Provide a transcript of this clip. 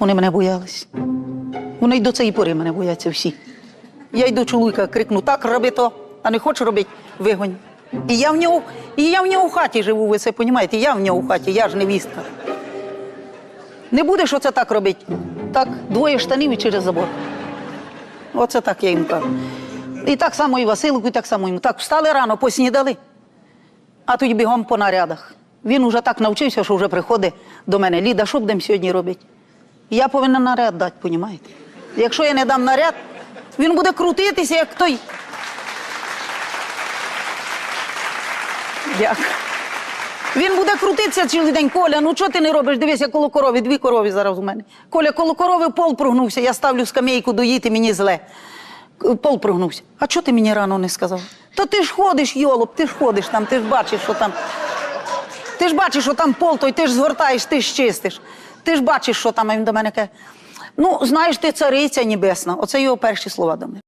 Вони мене боялись. Вони й до цієї пори мене бояться всі. Я й до чоловіка крикну, так роби то, а не хочеш робити, вигонь. І я в нього, і я в нього в хаті живу, ви це розумієте? Я в нього в хаті, я ж невістка. Не будеш оце так робити. Так, двоє штанів і через забор. Оце так я їм кажу. І так само і Василику, і так само йому. Так, встали рано, поснідали, а тоді бігом по нарядах. Він уже так навчився, що вже приходить до мене. Ліда, що будемо сьогодні робити? Я повинна наряд дати, понімаєте? Якщо я не дам наряд, він буде крутитися, як той. Дякую. Він буде крутитися цілий день. Коля, ну чого ти не робиш? Дивись, я коло корови, дві корові зараз у мене. Коля, коло корови пол прогнувся, я ставлю скамейку доїти, мені зле. Пол прогнувся. А чого ти мені рано не сказав? Та ти ж ходиш, йолоп, ти ж ходиш там, ти ж бачиш, що там. Ти ж бачиш, що там пол, той ти ж згортаєш, ти ж чистиш. Ти ж бачиш, що там він до мене каже. Ну, знаєш, ти цариця небесна. Оце його перші слова до мене.